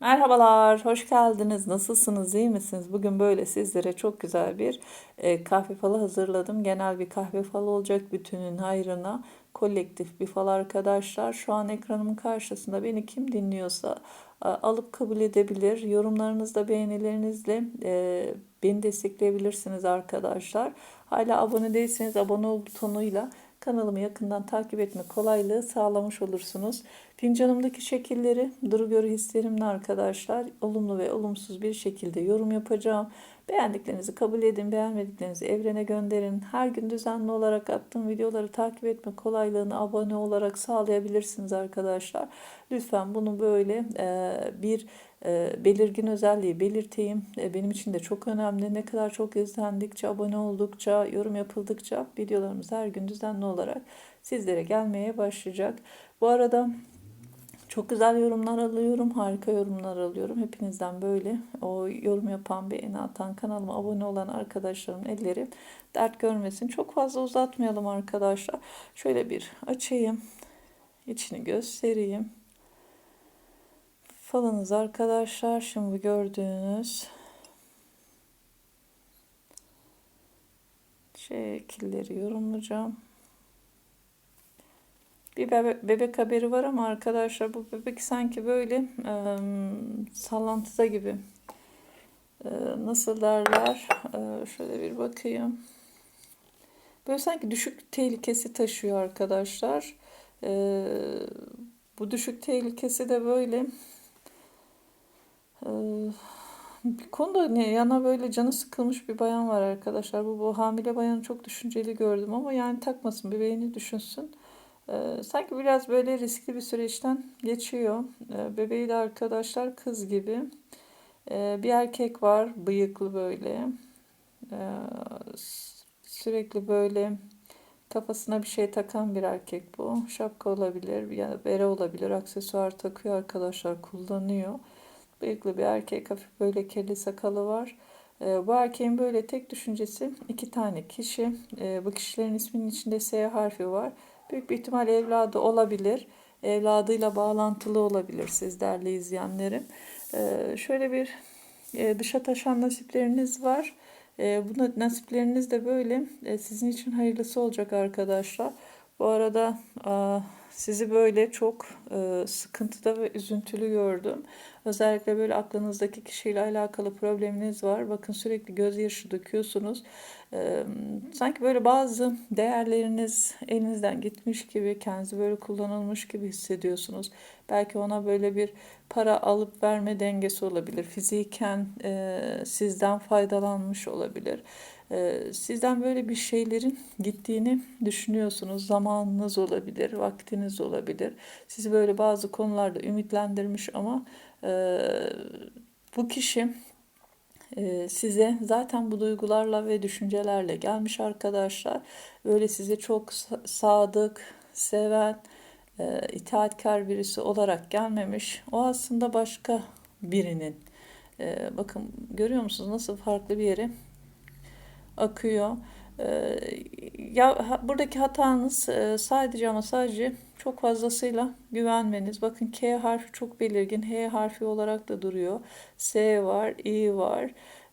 Merhabalar, hoş geldiniz. Nasılsınız, iyi misiniz? Bugün böyle sizlere çok güzel bir e, kahve falı hazırladım. Genel bir kahve falı olacak bütünün hayrına. Kolektif bir fal arkadaşlar. Şu an ekranımın karşısında beni kim dinliyorsa e, alıp kabul edebilir. Yorumlarınızla, beğenilerinizle e, beni destekleyebilirsiniz arkadaşlar. Hala abone değilseniz abone ol butonuyla kanalımı yakından takip etme kolaylığı sağlamış olursunuz. Fincanımdaki şekilleri duru görü hislerimle arkadaşlar olumlu ve olumsuz bir şekilde yorum yapacağım. Beğendiklerinizi kabul edin, beğenmediklerinizi evrene gönderin. Her gün düzenli olarak attığım videoları takip etme kolaylığını abone olarak sağlayabilirsiniz arkadaşlar. Lütfen bunu böyle e, bir e, belirgin özelliği belirteyim. E, benim için de çok önemli. Ne kadar çok izlendikçe, abone oldukça, yorum yapıldıkça videolarımız her gün düzenli olarak sizlere gelmeye başlayacak. Bu arada çok güzel yorumlar alıyorum, harika yorumlar alıyorum. Hepinizden böyle o yorum yapan, beğeni atan, kanalıma abone olan arkadaşlarımın elleri dert görmesin. Çok fazla uzatmayalım arkadaşlar. Şöyle bir açayım, içini göstereyim. Falınız arkadaşlar, şimdi gördüğünüz şekilleri yorumlayacağım. Bir bebe bebek haberi var ama arkadaşlar bu bebek sanki böyle e, sallantıda gibi. E, nasıl derler? E, şöyle bir bakayım. Böyle sanki düşük tehlikesi taşıyor arkadaşlar. E, bu düşük tehlikesi de böyle bir konuda ne yana böyle canı sıkılmış bir bayan var arkadaşlar. Bu, bu hamile bayanı çok düşünceli gördüm ama yani takmasın bebeğini düşünsün. Ee, sanki biraz böyle riskli bir süreçten geçiyor. Ee, bebeği de arkadaşlar kız gibi. Ee, bir erkek var bıyıklı böyle. Ee, sürekli böyle kafasına bir şey takan bir erkek bu. Şapka olabilir ya bere olabilir. Aksesuar takıyor arkadaşlar kullanıyor. Bıyıklı bir erkek hafif böyle kelli sakalı var. Ee, bu erkeğin böyle tek düşüncesi iki tane kişi. Ee, bu kişilerin isminin içinde S harfi var. Büyük bir ihtimal evladı olabilir. Evladıyla bağlantılı olabilir siz değerli izleyenlerim. Ee, şöyle bir e, dışa taşan nasipleriniz var. E, bu nasipleriniz de böyle e, sizin için hayırlısı olacak arkadaşlar. Bu arada sizi böyle çok e, sıkıntıda ve üzüntülü gördüm. Özellikle böyle aklınızdaki kişiyle alakalı probleminiz var. Bakın sürekli gözyaşı döküyorsunuz. E, sanki böyle bazı değerleriniz elinizden gitmiş gibi, kendinizi böyle kullanılmış gibi hissediyorsunuz. Belki ona böyle bir para alıp verme dengesi olabilir. Fiziken e, sizden faydalanmış olabilir. E, sizden böyle bir şeylerin gittiğini düşünüyorsunuz. Zamanınız olabilir, vaktiniz olabilir. Sizi böyle bazı konularda ümitlendirmiş ama e, bu kişi e, size zaten bu duygularla ve düşüncelerle gelmiş arkadaşlar. Böyle size çok sadık, seven, e, itaatkar birisi olarak gelmemiş. O aslında başka birinin. E, bakın görüyor musunuz nasıl farklı bir yere akıyor. E, ya buradaki hatanız e, sadece ama sadece çok fazlasıyla güvenmeniz. Bakın K harfi çok belirgin. H harfi olarak da duruyor. S var, I var.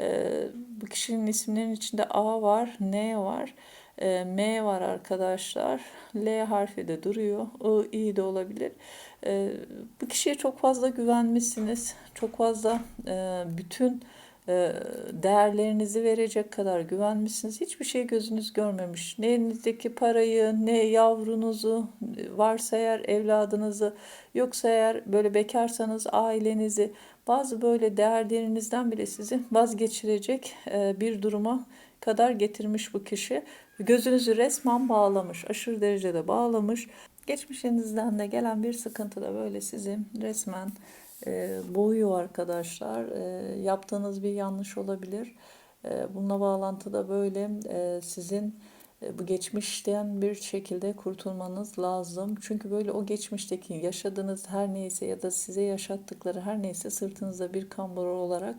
E, bu kişinin isminin içinde A var, N var. E, M var arkadaşlar. L harfi de duruyor. I, I de olabilir. Bu kişiye çok fazla güvenmişsiniz. Çok fazla e, bütün değerlerinizi verecek kadar güvenmişsiniz. Hiçbir şey gözünüz görmemiş. Ne elinizdeki parayı, ne yavrunuzu, varsa eğer evladınızı, yoksa eğer böyle bekarsanız ailenizi, bazı böyle değerlerinizden bile sizi vazgeçirecek e, bir duruma kadar getirmiş bu kişi. Gözünüzü resmen bağlamış, aşırı derecede bağlamış. Geçmişinizden de gelen bir sıkıntı da böyle sizi resmen e, boğuyor arkadaşlar. E, yaptığınız bir yanlış olabilir. E, bununla bağlantıda böyle e, sizin bu geçmişten bir şekilde kurtulmanız lazım. Çünkü böyle o geçmişteki yaşadığınız her neyse ya da size yaşattıkları her neyse sırtınızda bir kambur olarak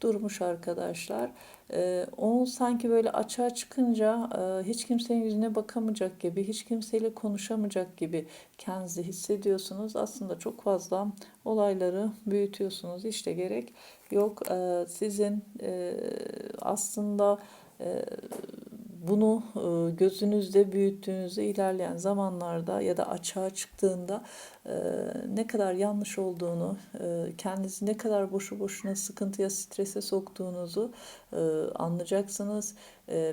durmuş arkadaşlar. Ee, o sanki böyle açığa çıkınca e, hiç kimsenin yüzüne bakamayacak gibi, hiç kimseyle konuşamayacak gibi kendinizi hissediyorsunuz. Aslında çok fazla olayları büyütüyorsunuz. İşte gerek yok. Ee, sizin e, aslında e, bunu e, gözünüzde büyüttüğünüzde ilerleyen zamanlarda ya da açığa çıktığında e, ne kadar yanlış olduğunu, e, kendinizi ne kadar boşu boşuna sıkıntıya, strese soktuğunuzu anlayacaksınız.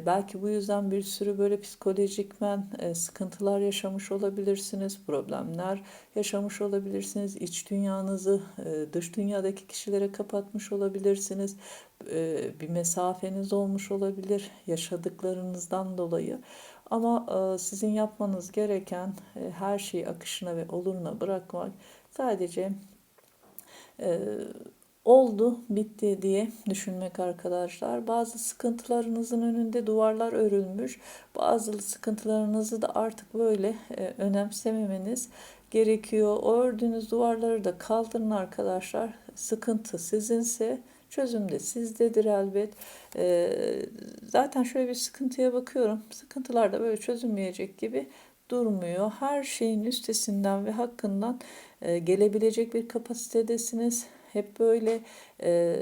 Belki bu yüzden bir sürü böyle psikolojikmen sıkıntılar yaşamış olabilirsiniz, problemler yaşamış olabilirsiniz. İç dünyanızı dış dünyadaki kişilere kapatmış olabilirsiniz. Bir mesafeniz olmuş olabilir yaşadıklarınızdan dolayı. Ama sizin yapmanız gereken her şeyi akışına ve oluruna bırakmak. Sadece oldu, bitti diye düşünmek arkadaşlar. Bazı sıkıntılarınızın önünde duvarlar örülmüş. Bazı sıkıntılarınızı da artık böyle e, önemsememeniz gerekiyor. O ördüğünüz duvarları da kaldırın arkadaşlar. Sıkıntı sizinse çözüm de sizdedir elbet. E, zaten şöyle bir sıkıntıya bakıyorum. Sıkıntılar da böyle çözülmeyecek gibi durmuyor. Her şeyin üstesinden ve hakkından e, gelebilecek bir kapasitedesiniz hep böyle e,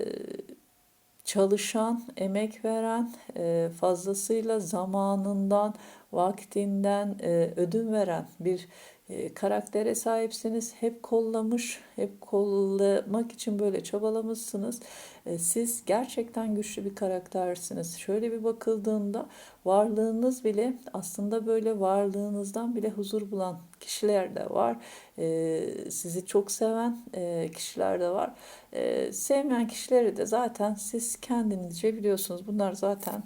çalışan, emek veren, e, fazlasıyla zamanından, vaktinden e, ödün veren bir e, karaktere sahipsiniz. Hep kollamış, hep kollamak için böyle çabalamışsınız. E, siz gerçekten güçlü bir karaktersiniz. Şöyle bir bakıldığında varlığınız bile aslında böyle varlığınızdan bile huzur bulan kişiler de var. E, sizi çok seven e, kişiler de var. Sevmeyen kişileri de zaten siz kendinizce biliyorsunuz. Bunlar zaten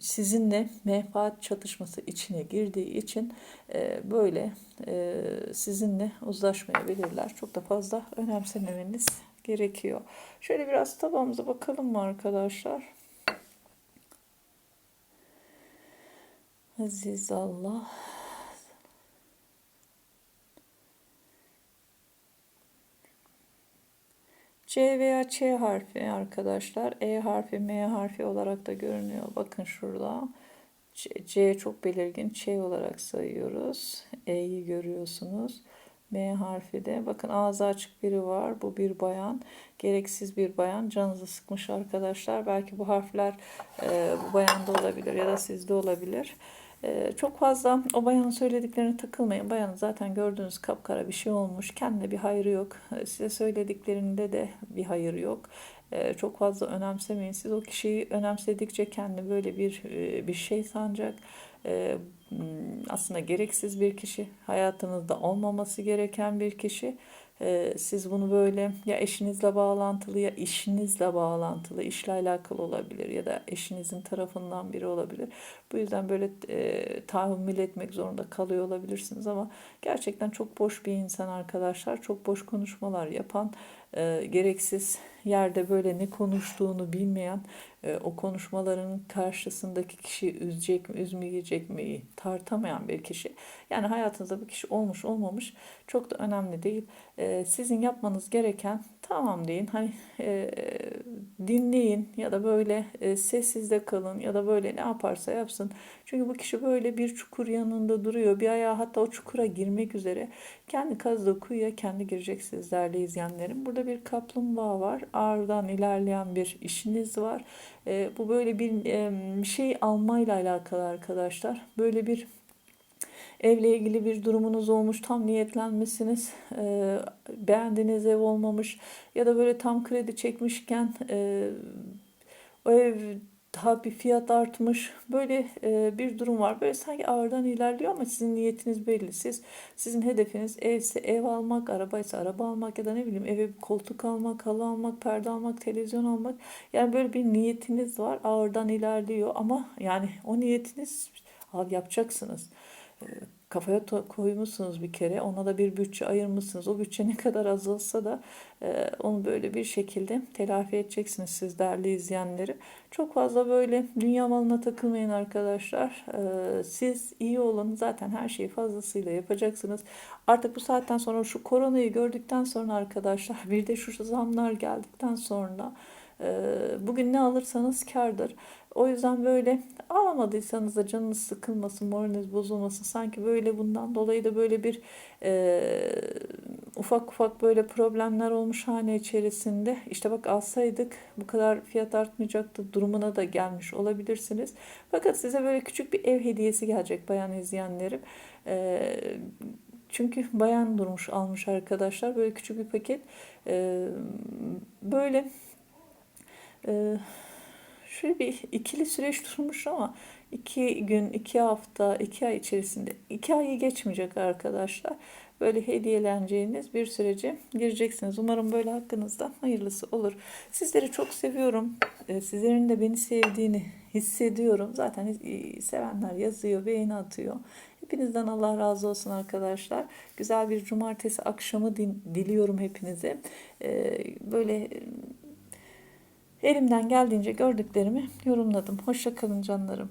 sizinle menfaat çatışması içine girdiği için e, böyle e, sizinle uzlaşmayabilirler. Çok da fazla önemsememeniz gerekiyor. Şöyle biraz tabağımıza bakalım mı arkadaşlar? Aziz Allah. C veya Ç harfi arkadaşlar. E harfi, M harfi olarak da görünüyor. Bakın şurada. C, C çok belirgin. Ç olarak sayıyoruz. E'yi görüyorsunuz. M harfi de. Bakın ağzı açık biri var. Bu bir bayan. Gereksiz bir bayan. Canınızı sıkmış arkadaşlar. Belki bu harfler e, bu bayanda olabilir ya da sizde olabilir. Ee, çok fazla o bayanın söylediklerine takılmayın. Bayanın zaten gördüğünüz kapkara bir şey olmuş. Kendine bir hayrı yok. Ee, size söylediklerinde de bir hayır yok. Ee, çok fazla önemsemeyin. Siz o kişiyi önemsedikçe kendi böyle bir e, bir şey sanacak. Aslında gereksiz bir kişi. Hayatınızda olmaması gereken bir kişi. Siz bunu böyle ya eşinizle bağlantılı ya işinizle bağlantılı, işle alakalı olabilir ya da eşinizin tarafından biri olabilir. Bu yüzden böyle e, tahammül etmek zorunda kalıyor olabilirsiniz ama gerçekten çok boş bir insan arkadaşlar. Çok boş konuşmalar yapan, e, gereksiz yerde böyle ne konuştuğunu bilmeyen, e, o konuşmaların karşısındaki kişi üzecek mi, üzmeyecek mi tartamayan bir kişi. Yani hayatınızda bir kişi olmuş olmamış çok da önemli değil. E, sizin yapmanız gereken tamam deyin. Hani e, dinleyin ya da böyle e, sessizde kalın ya da böyle ne yaparsa yapsın. Çünkü bu kişi böyle bir çukur yanında duruyor. Bir ayağı hatta o çukura girmek üzere. Kendi kazdığı kuyuya kendi girecek sizlerle izleyenlerim. Burada bir kaplumbağa var. Ağırdan ilerleyen bir işiniz var. E, bu böyle bir e, şey almayla alakalı arkadaşlar. Böyle bir evle ilgili bir durumunuz olmuş, tam niyetlenmişsiniz, e, beğendiğiniz ev olmamış ya da böyle tam kredi çekmişken e, o ev daha bir fiyat artmış. Böyle e, bir durum var. Böyle sanki ağırdan ilerliyor ama sizin niyetiniz belli. Siz sizin hedefiniz evse ev almak, arabaysa araba almak ya da ne bileyim eve koltuk almak, halı almak, perde almak, televizyon almak. Yani böyle bir niyetiniz var. Ağırdan ilerliyor ama yani o niyetiniz yapacaksınız. E, kafaya koymuşsunuz bir kere. Ona da bir bütçe ayırmışsınız. O bütçe ne kadar azalsa da e, onu böyle bir şekilde telafi edeceksiniz siz değerli izleyenleri. Çok fazla böyle dünya malına takılmayın arkadaşlar. E, siz iyi olun. Zaten her şeyi fazlasıyla yapacaksınız. Artık bu saatten sonra şu koronayı gördükten sonra arkadaşlar bir de şu zamlar geldikten sonra bugün ne alırsanız kardır. O yüzden böyle alamadıysanız da canınız sıkılmasın, moraliniz bozulmasın. Sanki böyle bundan dolayı da böyle bir e, ufak ufak böyle problemler olmuş hane içerisinde. İşte bak alsaydık bu kadar fiyat artmayacaktı durumuna da gelmiş olabilirsiniz. Fakat size böyle küçük bir ev hediyesi gelecek bayan izleyenlerim. E, çünkü bayan durmuş almış arkadaşlar. Böyle küçük bir paket. E, böyle e, şöyle bir ikili süreç durmuş ama iki gün, iki hafta, iki ay içerisinde iki ayı geçmeyecek arkadaşlar. Böyle hediyeleneceğiniz bir sürece gireceksiniz. Umarım böyle hakkınızda hayırlısı olur. Sizleri çok seviyorum. Ee, Sizlerin de beni sevdiğini hissediyorum. Zaten e, sevenler yazıyor, beğeni atıyor. Hepinizden Allah razı olsun arkadaşlar. Güzel bir cumartesi akşamı diliyorum hepinize. Ee, Böyle Elimden geldiğince gördüklerimi yorumladım. Hoşça kalın canlarım.